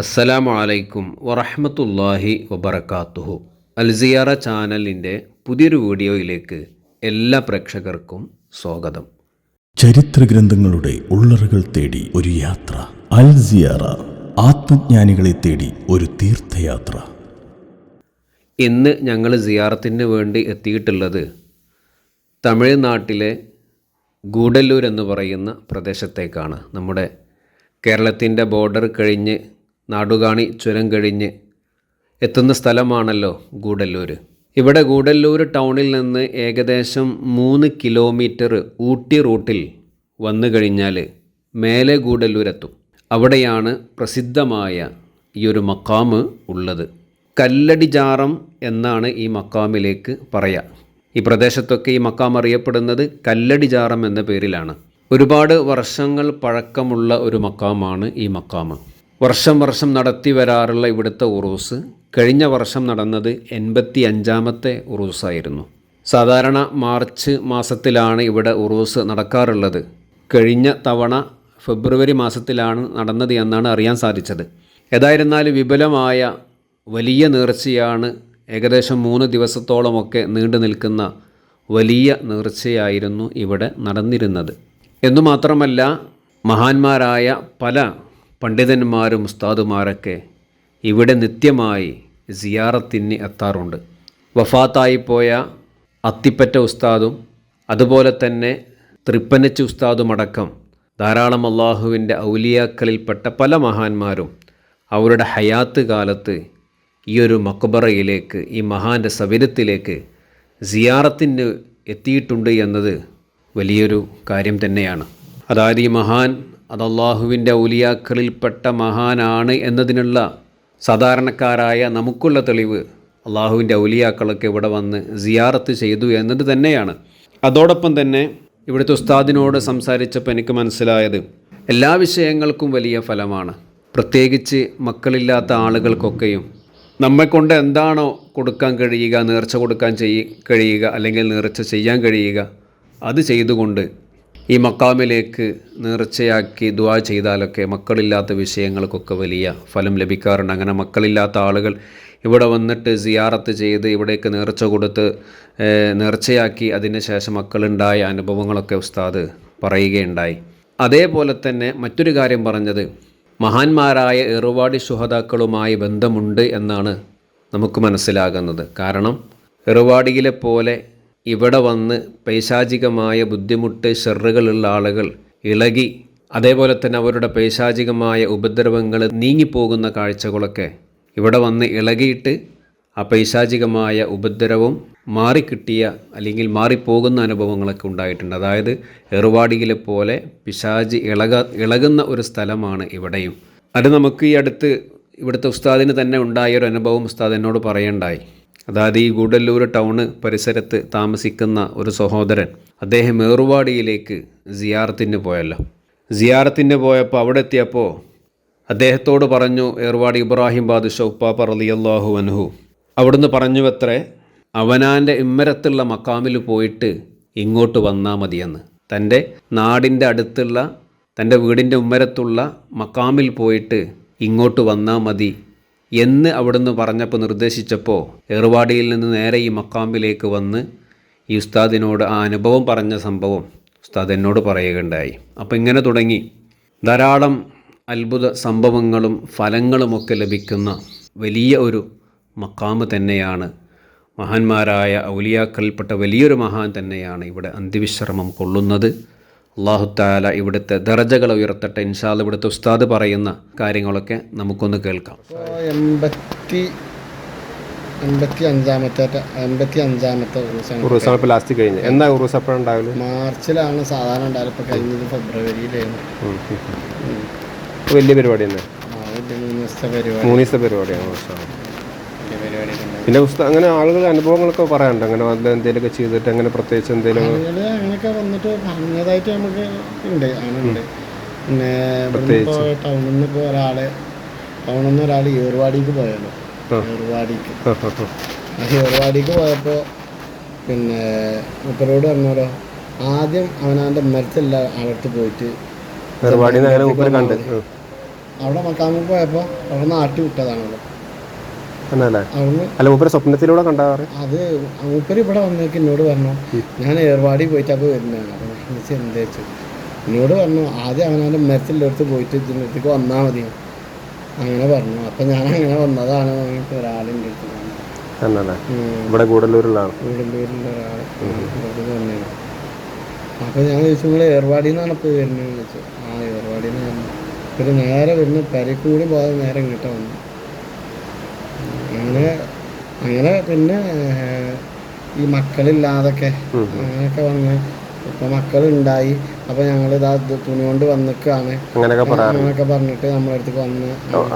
അസ്സലാമു അലൈക്കും വറഹമത്തല്ലാഹി വബർക്കാത്തുഹു അൽസിയാറ ചാനലിന്റെ പുതിയൊരു വീഡിയോയിലേക്ക് എല്ലാ പ്രേക്ഷകർക്കും സ്വാഗതം. ചരിത്രഗ്രന്ഥങ്ങളുടെ ഉള്ളറുകൾ തേടി ഒരു യാത്ര. അൽ സിയാറ ആത്മജ്ഞാനികളെ തേടി ഒരു തീർത്ഥയാത്ര. ഇന്ന് ഞങ്ങൾ സിയാറത്തിന് വേണ്ടി എത്തിയിട്ടുള്ളത് തമിഴ്നാട്ടിലെ ഗൂഡല്ലൂർ എന്ന് പറയുന്ന പ്രദേശത്തേക്കാണ്. നമ്മുടെ കേരളത്തിന്റെ ബോർഡർ കഴിഞ്ഞ് നാടുകാണി ചുരം കഴിഞ്ഞ് എത്തുന്ന സ്ഥലമാണല്ലോ ഗൂഡല്ലൂർ ഇവിടെ ഗൂഡല്ലൂർ ടൗണിൽ നിന്ന് ഏകദേശം മൂന്ന് കിലോമീറ്റർ ഊട്ടി റൂട്ടിൽ വന്നു കഴിഞ്ഞാൽ മേലെ ഗൂഡല്ലൂരെത്തും. അവിടെയാണ് പ്രസിദ്ധമായ ഈ ഒരു മക്കാമ് ഉള്ളത്. കല്ലടിജാറം എന്നാണ് ഈ മക്കാമിലേക്ക് പറയുക ഈ പ്രദേശത്തൊക്കെ ഈ മക്കാം അറിയപ്പെടുന്നത് കല്ലടിജാറം എന്ന പേരിലാണ്. ഒരുപാട് വർഷങ്ങൾ പഴക്കമുള്ള ഒരു മക്കാമാണ് ഈ മക്കാമ് വർഷം വർഷം നടത്തി വരാറുള്ള ഇവിടുത്തെ ഉറൂസ് കഴിഞ്ഞ വർഷം നടന്നത് എൺപത്തി അഞ്ചാമത്തെ ഉറൂസായിരുന്നു. സാധാരണ മാർച്ച് മാസത്തിലാണ് ഇവിടെ ഉറൂസ് നടക്കാറുള്ളത്. കഴിഞ്ഞ തവണ ഫെബ്രുവരി മാസത്തിലാണ് നടന്നത് എന്നാണ് അറിയാൻ സാധിച്ചത്. ഏതായിരുന്നാലും വിപുലമായ വലിയ നേർച്ചയാണ് ഏകദേശം മൂന്ന് ദിവസത്തോളമൊക്കെ നീണ്ടു നിൽക്കുന്ന വലിയ നേർച്ചയായിരുന്നു ഇവിടെ നടന്നിരുന്നത്. എന്നുമാത്രമല്ല മഹാന്മാരായ പല പണ്ഡിതന്മാരും ഉസ്താദുമാരൊക്കെ ഇവിടെ നിത്യമായി സിയാറത്തിന് എത്താറുണ്ട്. വഫാത്തായിപ്പോയ അത്തിപ്പറ്റ ഉസ്താദും അതുപോലെ തന്നെ തൃപ്പനച്ച് ഉസ്താദുമടക്കം ധാരാളം അള്ളാഹുവിന്റെ ഔലിയാക്കളിൽപ്പെട്ട പല മഹാന്മാരും അവരുടെ ഹയാത്ത് കാലത്ത് ഈ ഒരു മക്ബറയിലേക്ക് ഈ മഹാന്റെ സബിരത്തിലേക്ക് സിയാറത്തിന് എത്തിയിട്ടുണ്ട് എന്നത് വലിയൊരു കാര്യം തന്നെയാണ്. അതായത് ഈ മഹാൻ അത് അള്ളാഹുവിന്റെ മഹാനാണ് എന്നതിനുള്ള സാധാരണക്കാരായ നമുക്കുള്ള തെളിവ് അള്ളാഹുവിന്റെ ഔലിയാക്കളൊക്കെ ഇവിടെ വന്ന് സിയാറത്ത് ചെയ്തു എന്നത് തന്നെയാണ്. അതോടൊപ്പം തന്നെ ഇവിടുത്തെ ഉസ്താദിനോട് സംസാരിച്ചപ്പോൾ എനിക്ക് മനസ്സിലായത് എല്ലാ വിഷയങ്ങൾക്കും വലിയ ഫലമാണ്. പ്രത്യേകിച്ച് മക്കളില്ലാത്ത ആളുകൾക്കൊക്കെയും നമ്മെക്കൊണ്ട് എന്താണോ കൊടുക്കാൻ കഴിയുക നേർച്ച കൊടുക്കാൻ കഴിയുക അല്ലെങ്കിൽ നേർച്ച ചെയ്യാൻ കഴിയുക അത് ചെയ്തുകൊണ്ട് ഈ മക്കാമിലേക്ക് നേർച്ചയാക്കി ദുവാ ചെയ്താലൊക്കെ മക്കളില്ലാത്ത വിഷയങ്ങൾക്കൊക്കെ വലിയ ഫലം ലഭിക്കാറുണ്ട്. അങ്ങനെ മക്കളില്ലാത്ത ആളുകൾ ഇവിടെ വന്നിട്ട് സിയാറത്ത് ചെയ്ത് ഇവിടേക്ക് നേർച്ച കൊടുത്ത് നേർച്ചയാക്കി അതിന് ശേഷം മക്കളുണ്ടായ അനുഭവങ്ങളൊക്കെ ഉസ്താദ് പറയുകയുണ്ടായി. അതേപോലെ തന്നെ മറ്റൊരു കാര്യം പറഞ്ഞത് മഹാന്മാരായ എറുവാടി ശുഹതാക്കളുമായി ബന്ധമുണ്ട് എന്നാണ് നമുക്ക് മനസ്സിലാകുന്നത്. കാരണം എറുവാടിയിലെ പോലെ ഇവിടെ വന്ന് പൈശാചികമായ ബുദ്ധിമുട്ട് ഷെറുകളുള്ള ആളുകൾ ഇളകി അതേപോലെ തന്നെ അവരുടെ പൈശാചികമായ ഉപദ്രവങ്ങൾ നീങ്ങിപ്പോകുന്ന കാഴ്ചകളൊക്കെ ഇവിടെ വന്ന് ഇളകിയിട്ട് ആ പൈശാചികമായ ഉപദ്രവം മാറിക്കിട്ടിയ അല്ലെങ്കിൽ മാറിപ്പോകുന്ന അനുഭവങ്ങളൊക്കെ ഉണ്ടായിട്ടുണ്ട്. അതായത് എറുവാടിയിലെ പോലെ പിശാജ് ഇളക ഇളകുന്ന ഒരു സ്ഥലമാണ് ഇവിടെയും. അത് നമുക്ക് ഈ അടുത്ത് ഇവിടുത്തെ ഉസ്താദിന് തന്നെ ഉണ്ടായ ഒരു അനുഭവം ഉസ്താദ് എന്നോട് പറയണ്ടായി. അതായത് ഈ ഗൂഡല്ലൂർ ടൗണ് പരിസരത്ത് താമസിക്കുന്ന ഒരു സഹോദരൻ അദ്ദേഹം ഏറുവാടിയിലേക്ക് സിയാറത്തിന് പോയല്ലോ. സിയാറത്തിന് പോയപ്പോൾ അവിടെ എത്തിയപ്പോൾ അദ്ദേഹത്തോട് പറഞ്ഞു ഏർവാടി ഇബ്രാഹിം ബാദുഷ ഉപ്പാപ്പ റലിയല്ലാഹു അൻഹു അവിടുന്ന് പറഞ്ഞു എത്രേ അവനാന്റെ ഇമ്മരത്തുള്ള മക്കാമിൽ പോയിട്ട് ഇങ്ങോട്ട് വന്നാൽ മതിയെന്ന്. തന്റെ നാടിന്റെ അടുത്തുള്ള തന്റെ വീടിന്റെ ഉമ്മരത്തുള്ള മക്കാമിൽ പോയിട്ട് ഇങ്ങോട്ട് വന്നാൽ മതി എന്ന് അവിടുന്ന് പറഞ്ഞപ്പോൾ നിർദ്ദേശിച്ചപ്പോൾ ഏർവാടിയിൽ നിന്ന് നേരെ ഈ മക്കാമ്പിലേക്ക് വന്ന് ഈ ഉസ്താദിനോട് ആ അനുഭവം പറഞ്ഞ സംഭവം ഉസ്താദ് എന്നോട് പറയുകയുണ്ടായി. അപ്പോൾ ഇങ്ങനെ തുടങ്ങി. ധാരാളം അത്ഭുത സംഭവങ്ങളും ഫലങ്ങളുമൊക്കെ ലഭിക്കുന്ന വലിയ ഒരു മക്കാമ് തന്നെയാണ്. മഹാന്മാരായ ഔലിയാക്കളിൽപ്പെട്ട വലിയൊരു മഹാൻ തന്നെയാണ് ഇവിടെ അന്തിവിശ്രമം കൊള്ളുന്നത്. അള്ളാഹുത്താല ഇവിടുത്തെ ദർജകൾ ഉയർത്തട്ടെ. ഇൻഷാൽ ഇവിടുത്തെ ഉസ്താദ് പറയുന്ന കാര്യങ്ങളൊക്കെ നമുക്കൊന്ന് കേൾക്കാം. എൺപത്തി എൺപത്തി അഞ്ചാമത്തെ എൺപത്തി അഞ്ചാമത്തെ ഉറൂസാണ് ഇപ്പോൾ ലാസ്റ്റ് കഴിഞ്ഞത്. എന്നാ ഉറൂസ് എപ്പോഴാണ് ഉണ്ടാവൽ? മാർച്ചിലാണ് സാധാരണ ഉണ്ടാവില്ല ഇപ്പോൾ കഴിഞ്ഞത് ഫെബ്രുവരിയിലായിരുന്നു. വലിയ പരിപാടി തന്നെ. ആ, വലിയ മൂന്ന് ദിവസത്തെ പരിപാടി. മൂന്ന് ദിവസത്തെ പരിപാടിയാണ് പിന്നെ പുസ്തകം അങ്ങനെ ആളുകൾ അനുഭവങ്ങളൊക്കെ പറയാനുണ്ട്. അങ്ങനെ വല്ല എന്തെങ്കിലുമൊക്കെ ചെയ്തിട്ട് അങ്ങനെ പ്രത്യേകിച്ച് എന്തെങ്കിലും അങ്ങനെയൊക്കെ വന്നിട്ട് പറഞ്ഞതായിട്ട് നമുക്ക് ഉണ്ട്. അങ്ങനെയുണ്ട് പിന്നെ പ്രത്യേകിച്ച്. ടൗണിൽ നിന്ന് ഇപ്പോൾ ഒരാൾ ടൗണിൽ നിന്ന് ഒരാൾ ഏർവാടിക്ക് പോയല്ലോ ഏർവാടിക്ക് ഏർവാടിക്ക് പോയപ്പോൾ പിന്നെ മുപ്പരോട് പറഞ്ഞോ ആദ്യം അവനാന്റെ മരത്തില്ല അവിടുത്തെ പോയിട്ട് അവിടെ മക്കാമിൽ പോയപ്പോൾ അവിടെ നാട്ടി വിട്ടതാണല്ലോ. എന്നല്ലേ അവിടുന്ന് അല്ല മൂപ്പര് സ്വപ്നത്തിലൂടെ കണ്ടാറ് അത്? മൂപ്പര് ഇവിടെ വന്നേക്ക് എന്നോട് പറഞ്ഞു ഞാൻ ഏർവാടി പോയിട്ട് അപ്പോൾ വരുന്നതാണ്. അപ്പോൾ ഞാൻ ചോദിച്ചു എന്താ എന്നോട് പറഞ്ഞു ആദ്യം അവനവന്റെ മരത്തിന്റെ അടുത്ത് പോയിട്ട് ഇതിന്റെ അടുത്തേക്ക് വന്നാൽ മതി. അങ്ങനെ പറഞ്ഞു. അപ്പം ഞാൻ അങ്ങനെ വന്നതാണ് ഒരാളിന്റെ അടുത്ത് എന്നല്ലേ. ഇവിടെ ഒരാൾ ഇവിടുന്ന് അപ്പോൾ ഞാൻ ചോദിച്ചു നിങ്ങൾ ഏർവാടിയിൽ നിന്നാണ് ഇപ്പോൾ വരുന്നത് ചോദിച്ചു. ആ ഏർവാടിയിൽ പറഞ്ഞു പിന്നെ നേരെ വരുന്ന പരക്കൂടി പോകാതെ നേരെ ഇങ്ങോട്ട് വന്നു. അങ്ങനെ അങ്ങനെ പിന്നെ ഈ മക്കളില്ലാതൊക്കെ അങ്ങനെയൊക്കെ വന്ന് മക്കൾ മക്കളുണ്ടായി. അപ്പൊ ഞങ്ങൾ ഇതാ തുണി കൊണ്ട് വന്നിക്കാണ്. അങ്ങനെയൊക്കെ പറഞ്ഞിട്ട് നമ്മളെ അടുത്തേക്ക് വന്ന്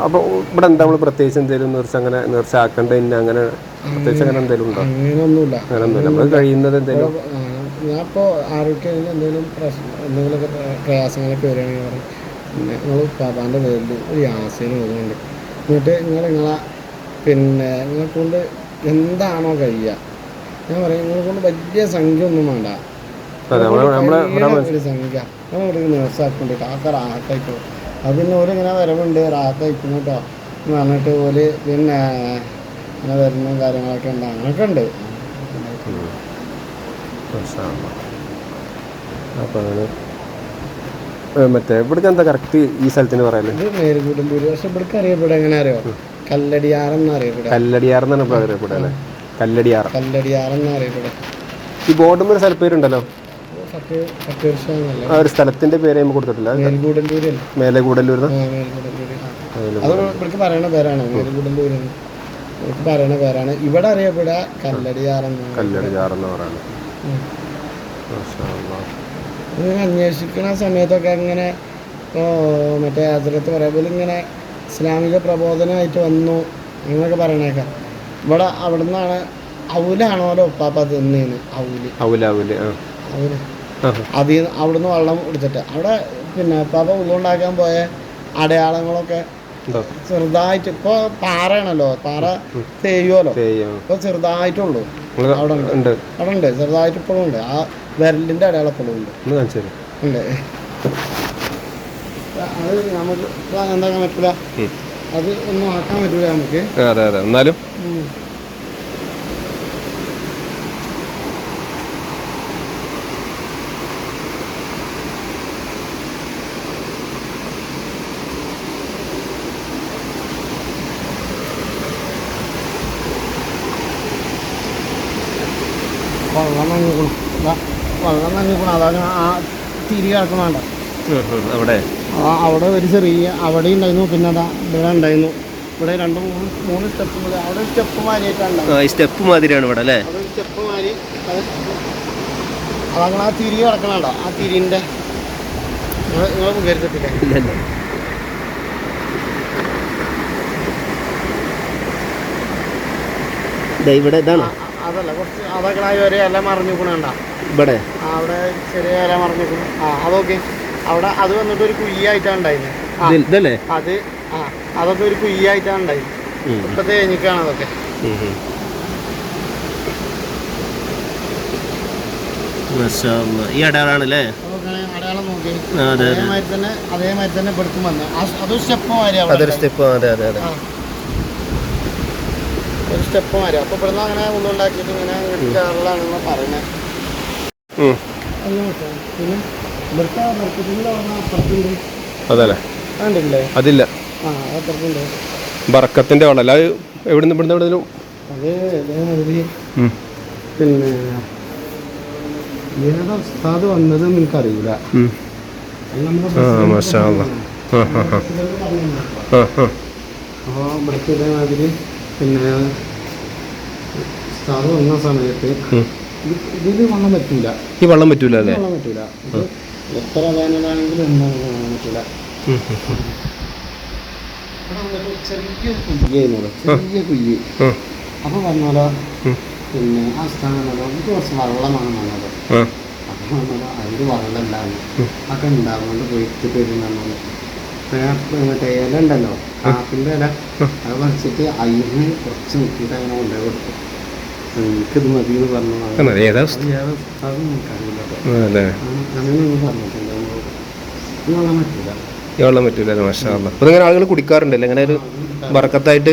അപ്പൊ ഇവിടെ എന്താ നമ്മൾ പ്രത്യേകിച്ച് എന്തെങ്കിലും നേർച്ച അങ്ങനെ നേർച്ച ആക്കണ്ട ഇന്ന അങ്ങനെ പ്രത്യേകിച്ച് അങ്ങനെ എന്തെങ്കിലും ഉണ്ടോ? അങ്ങനെയൊന്നുമില്ല. അങ്ങനെ ഒന്നുമില്ല. നമ്മൾ കഴിയുന്നത് എന്തെങ്കിലും ഞാൻ ഇപ്പോൾ ആരോഗ്യത്തിന് എന്തെങ്കിലും പ്രശ്നം എന്തെങ്കിലുമൊക്കെ പ്ര- പ്രയാസങ്ങളൊക്കെ വരികയാണെങ്കിൽ പറയും പിന്നെ നിങ്ങൾ പാപ്പാന്റെ പേരിൽ ഒരു യാസീന് പോകുന്നുണ്ട് എന്നിട്ട് നിങ്ങൾ നിങ്ങളെ പിന്നെ നിങ്ങളെ കൊണ്ട് എന്താണോ കഴിയുക. ഞാൻ പറയും നിങ്ങളെ കൊണ്ട് വലിയ സംഖ്യ. ഒന്നും വേണ്ട ഒരു സംഖ്യ നമ്മൾ നേഴ്സാക്കുന്നുണ്ട് കാക്ക റാഹത്തായിക്കോ അത് പിന്നെ ഓര് ഇങ്ങനെ വരവുണ്ട് റാഹത്തായിക്കുന്നു കേട്ടോ. എന്ന് പറഞ്ഞിട്ട് ഓൽ പിന്നെ ഇങ്ങനെ വരുന്ന കാര്യങ്ങളൊക്കെ ഉണ്ട്. അങ്ങനെയൊക്കെ ഉണ്ട്. അപ്പൊ അങ്ങനെ. ഏ, മറ്റേ ഇവിടുത്തെ എന്താ കറക്റ്റ് ഈ സ്ഥലത്തിന് പറയാനുള്ളത് പക്ഷെ ഇവിടേക്ക് അറിയപ്പെടുക എങ്ങനെ അറിയോ? എന്നാണ് ഇപ്പോൾ അറിയപ്പെടുക അല്ലേ? ഈ ബോർഡും ഒരു സ്ഥലപ്പേരുണ്ടല്ലോ സത്യർഷന്നല്ല ആ ഒരു സ്ഥലത്തിന്റെ പേര് നമ്മൾ കൊടുത്തിട്ടില്ല. അത് പറയണ പേരാണ്. പറയണ പേരാണ്. ഇവിടെ അറിയപ്പെടുക എന്ന് പറയുന്നത്. മാഷാ അന്വേഷിക്കണ സമയത്തൊക്കെ ഇങ്ങനെ ഇപ്പോൾ മറ്റേ അതിലത്ത് പറയാ പോലെ ഇങ്ങനെ ഇസ്ലാമിക പ്രബോധനമായിട്ട് വന്നു അങ്ങനെയൊക്കെ പറയണേക്കാം. ഇവിടെ അവിടെ നിന്നാണ് ഔലാണോലോ ഉപ്പാപ്പ തിന്നേന്ന് അവൽ അവൽ ആ. അതിൽ നിന്ന് അവിടുന്ന് വെള്ളം കുടിച്ചിട്ട്. അവിടെ പിന്നെ ഉപ്പാപ്പ ഉള്ളുണ്ടാക്കാൻ പോയ അടയാളങ്ങളൊക്കെ ചെറുതായിട്ട് ഇപ്പൊ പാറയാണല്ലോ. പാറ തേയുമല്ലോ ഇപ്പൊ ചെറുതായിട്ടുള്ളു. അവിടെ ഉണ്ട്. അവിടെ ഉണ്ട്. ചെറുതായിട്ട് ഇപ്പോഴും ഉണ്ട്. ആ വിരലിന്റെ അടയാളം ഇപ്പോഴും ഉണ്ട്. ഉണ്ട്. അത് നമുക്ക് എന്താക്കാൻ പറ്റില്ല അത് ഒന്നും ആക്കാൻ പറ്റില്ല നമുക്ക്. അതെ അതെ എന്നാലും. വെള്ളം നനഞ്ഞിക്കണം വെള്ളം നനഞ്ഞിക്കണം അതാണ് ആ തിരി കിടക്കണണ്ട അവിടെ അവിടെ ഒരു ചെറിയ അവിടെ ഉണ്ടായിരുന്നു പിന്നെ അതാ ഇവിടെ ഉണ്ടായിരുന്നു. ഇവിടെ രണ്ട് മൂന്ന് മൂന്ന് സ്റ്റെപ്പ് അവിടെ സ്റ്റെപ്പ് മാരിയിട്ടാണ് ഈ സ്റ്റെപ്പ് മാതിരിയാണ് ഇവിടെ അല്ലേ? സ്റ്റെപ്പ് മാതിരി അത് അതങ്ങനെ ആ തിരി കിടക്കണുണ്ടോ ആ തിരിന്റെ നിങ്ങൾ നിങ്ങൾ ഇവിടെ ഇതാണ്. അതല്ല കുറച്ച് അതൊക്കെ ഒരു ഇല മറിഞ്ഞു കൂണണ്ട ഇവിടെ. അവിടെ ചെറിയ ഇല മറിഞ്ഞു ആ അതൊക്കെ. അവിടെ അത് വന്നിട്ട് ഒരു കുയ്യായിട്ടാണ് ഉണ്ടായിരുന്നത് അത് ആ അതൊക്കെ ഒരു കുയ്യായിട്ടാണ് ഉണ്ടായിരുന്നത് ഇപ്പത്തെ എനിക്കാണ് അതൊക്കെ. ഈ അടയാളാണല്ലേ? അടയാളം നോക്കി. അതേമാതിരി തന്നെ അതേമാതിരി തന്നെ വന്ന്. അതൊരു സ്റ്റെപ്പ് മാതിരി അതൊരു സ്റ്റെപ്പ് അതെ അതെ അതെ. ഒരു സ്റ്റെപ്പ് മാതിരി. അപ്പൊ ഇവിടുന്ന് അങ്ങനെ ഇങ്ങനെ പറയുന്നത് പിന്നെ? അതല്ലേ? അതില്ല. ബറക്കത്തിന്റെ വെള്ളമല്ല അത് എവിടുന്ന് ഇവിടുന്ന് എവിടുന്ന്? പിന്നെ ഏതാ ഉസ്താദ് വന്നതെന്ന് എനിക്കറിയില്ല. അപ്പോൾ ഇവിടുത്തെ ഇതേമാതിരി പിന്നെ ഉസ്താദ് വന്ന സമയത്ത് ഇതിൽ വണ്ണം പറ്റില്ല ഈ വെള്ളം പറ്റൂല അല്ലേ? വെള്ളം പറ്റില്ല എത്ര വേനലാണെങ്കിലും ഒന്നും വെള്ളം വന്നിട്ട് ചെറിയ ചെറിയ കുയ്യ് അപ്പോൾ പറഞ്ഞാലോ പിന്നെ ആ സ്ഥാനം കുറച്ച് വള്ളമാണ് വന്നത് അപ്പോൾ പറഞ്ഞാലോ അതിൽ വെള്ളമില്ലാന്ന്. ഉണ്ടാവുകൊണ്ട് പോയിട്ട് പെരുന്നാൾ മറ്റേ ഇല ഉണ്ടല്ലോ ആപ്പിന്റെ ഇല. അത് പറിച്ചിട്ട് അയിന് കുറച്ച് നോക്കിയിട്ട് അങ്ങനെ കൊണ്ടുപോയി കൊടുത്തു എനിക്കിത് മതി. എന്ന് ഏതാ അങ്ങനെയൊന്നും പറഞ്ഞിട്ടില്ല. വെള്ളം പറ്റൂല മാഷാ ഇങ്ങനെ ആളുകൾ കുടിക്കാറുണ്ടല്ലേ ഇങ്ങനെ ഒരു വറക്കത്തായിട്ട്?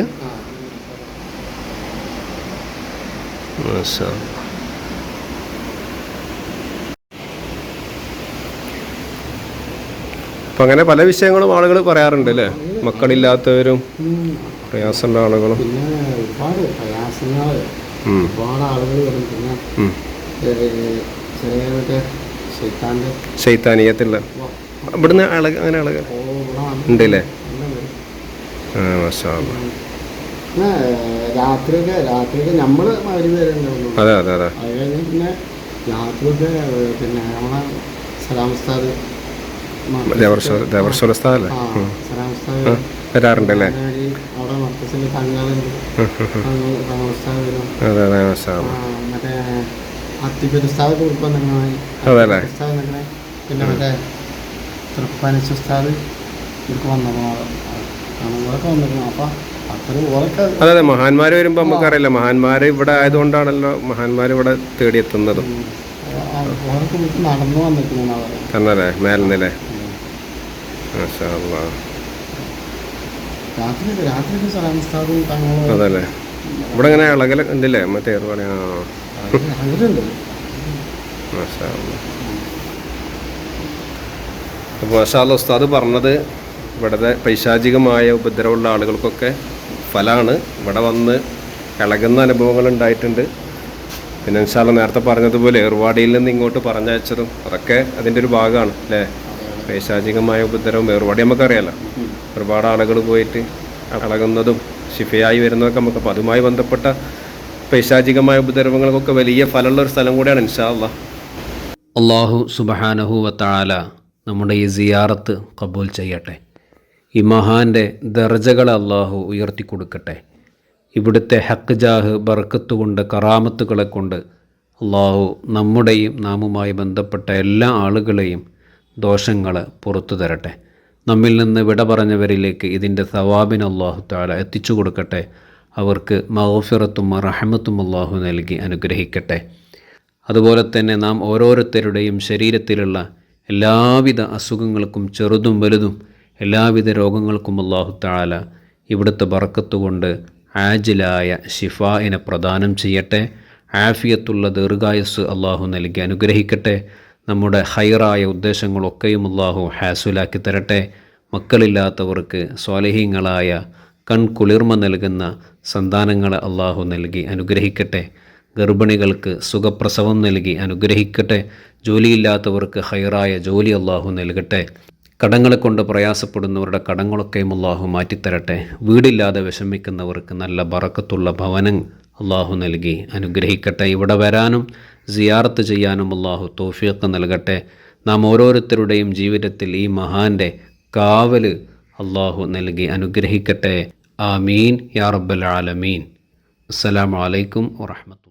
അപ്പൊ. അങ്ങനെ പല വിഷയങ്ങളും ആളുകൾ പറയാറുണ്ട് അല്ലേ? മക്കളില്ലാത്തവരും പ്രയാസമുള്ള ആളുകളും. പിന്നെ ഒരുപാട് പ്രയാസങ്ങൾ. ഒരുപാട് ആളുകൾ വരും. പിന്നെ ഉം. ഏഹ്, ചെറിയ മറ്റേ ശൈത്താന്റെ ശൈത്താനീയത്തില്ല ഇവിടുന്ന് അളക അങ്ങനെ അളക ഉണ്ടല്ലേ? വരും. ആ രാത്രിയൊക്കെ രാത്രിയൊക്കെ നമ്മൾ മരുന്ന് വരുന്നുണ്ടാവുള്ളൂ അതെ അതെ അതെ. അത് കഴിഞ്ഞ് പിന്നെ രാത്രിയൊക്കെ പിന്നെ നമ്മളെ സലാം ഉസ്താദ് മ- ദേവർശ്വര ദേവർശ്വര സ്ഥലല്ലേ ആ സലാം ഉസ്താദ് വരാറുണ്ടല്ലേ? അവിടെ തങ്ങളുണ്ട്. അതെ അതെ മഹാന്മാര് ആ, അല്ലാ. മറ്റേ അത്തിപ്പുസ്താദ് ഇപ്പം നിങ്ങൾ അതല്ലേ? ഉസ്താദ് നിങ്ങളെ പിന്നെ മറ്റേ ഇവർക്ക് വന്നിരുന്നു. അപ്പം അതെ മഹാന്മാർ വരുമ്പോൾ നമുക്കറിയില്ല മഹാന്മാർ ഇവിടെ ആയതുകൊണ്ടാണല്ലോ മഹാന്മാർ ഇവിടെ തേടിയെത്തുന്നതും. നടന്നു തന്നല്ലേ മേലെന്നല്ലേ? മാഷാ രാത്രി അതല്ലേ? ഇവിടെ ഇങ്ങനെ ഇളകല ഉണ്ടല്ലേ? മറ്റേ അല്ലാ. അപ്പോൾ ഉസ്താദ് പറഞ്ഞത് ഇവിടുത്തെ പൈശാചികമായ ഉപദ്രവമുള്ള ആളുകൾക്കൊക്കെ ഫലമാണ് ഇവിടെ വന്ന് ഇളകുന്ന അനുഭവങ്ങൾ ഉണ്ടായിട്ടുണ്ട്. പിന്നെ ഇൻഷാല്ല നേരത്തെ പറഞ്ഞതുപോലെ ഏർവാടിയിൽ നിന്ന് ഇങ്ങോട്ട് പറഞ്ഞയച്ചതും അതൊക്കെ അതിന്റെ ഒരു ഭാഗമാണ് അല്ലേ? പൈശാചികമായ ഉപദ്രവം വേറുപാട് നമുക്കറിയാലോ. ഒരുപാട് ആളുകൾ പോയിട്ട് അളകുന്നതും ശിഫയായി വരുന്നതൊക്കെ നമുക്ക് അപ്പോൾ അതുമായി ബന്ധപ്പെട്ട പൈശാചികമായ ഉപദ്രവങ്ങൾക്കൊക്കെ വലിയ ഫലമുള്ള ഒരു സ്ഥലം കൂടിയാണ് ഇൻഷാല്ല അള്ളാഹു സുബഹാനഹു വത്താല നമ്മുടെ ഈ സിയാറത്ത് കബൂൽ ചെയ്യട്ടെ. ഈ മഹാന്റെ ദർജകളെ അള്ളാഹു ഉയർത്തി കൊടുക്കട്ടെ. ഇവിടുത്തെ ഹക്ക് ജാഹ് ബർക്കത്ത് കൊണ്ട് കറാമത്തുകളെ കൊണ്ട് അള്ളാഹു നമ്മുടെയും നാമുമായി ബന്ധപ്പെട്ട എല്ലാ ആളുകളെയും ദോഷങ്ങൾ പുറത്തു തരട്ടെ. നമ്മിൽ നിന്ന് വിട പറഞ്ഞവരിലേക്ക് ഇതിന്റെ സവാബിന് അള്ളാഹു താല എത്തിച്ചു കൊടുക്കട്ടെ. അവർക്ക് മഹഫിറത്തും റഹമത്തും അള്ളാഹു നൽകി അനുഗ്രഹിക്കട്ടെ. അതുപോലെ തന്നെ നാം ഓരോരുത്തരുടെയും ശരീരത്തിലുള്ള എല്ലാവിധ അസുഖങ്ങൾക്കും ചെറുതും വലുതും എല്ലാവിധ രോഗങ്ങൾക്കും അള്ളാഹു താല ഇവിടുത്തെ ബറക്കത്തുകൊണ്ട് ആജിലായ ഷിഫായിനെ പ്രദാനം ചെയ്യട്ടെ. ആഫിയത്തുള്ള ദീർഘായുസ് അള്ളാഹു നൽകി അനുഗ്രഹിക്കട്ടെ. നമ്മുടെ ഹൈറായ ഉദ്ദേശങ്ങളൊക്കെയും അള്ളാഹു ഹാസുലാക്കി തരട്ടെ. മക്കളില്ലാത്തവർക്ക് സ്വാലഹീങ്ങളായ കൺകുളിർമ നൽകുന്ന സന്താനങ്ങളെ അള്ളാഹു നൽകി അനുഗ്രഹിക്കട്ടെ. ഗർഭിണികൾക്ക് സുഖപ്രസവം നൽകി അനുഗ്രഹിക്കട്ടെ. ജോലിയില്ലാത്തവർക്ക് ഹൈറായ ജോലി അള്ളാഹു നൽകട്ടെ. കടങ്ങളെ കൊണ്ട് പ്രയാസപ്പെടുന്നവരുടെ കടങ്ങളൊക്കെയും അള്ളാഹു മാറ്റിത്തരട്ടെ. വീടില്ലാതെ വിഷമിക്കുന്നവർക്ക് നല്ല ബറക്കത്തുള്ള ഭവനം അള്ളാഹു നൽകി അനുഗ്രഹിക്കട്ടെ. ഇവിടെ വരാനും സിയാറത്ത് ചെയ്യാനും അള്ളാഹു തോഫിയൊക്കെ നൽകട്ടെ. നാം ഓരോരുത്തരുടെയും ജീവിതത്തിൽ ഈ മഹാന്റെ കാവൽ അള്ളാഹു നൽകി അനുഗ്രഹിക്കട്ടെ. ആമീൻ. യാ റബ്ബൽ ആലമീൻ. അസ്സലാമു അലൈക്കും വറഹ്മത്തുള്ളാഹി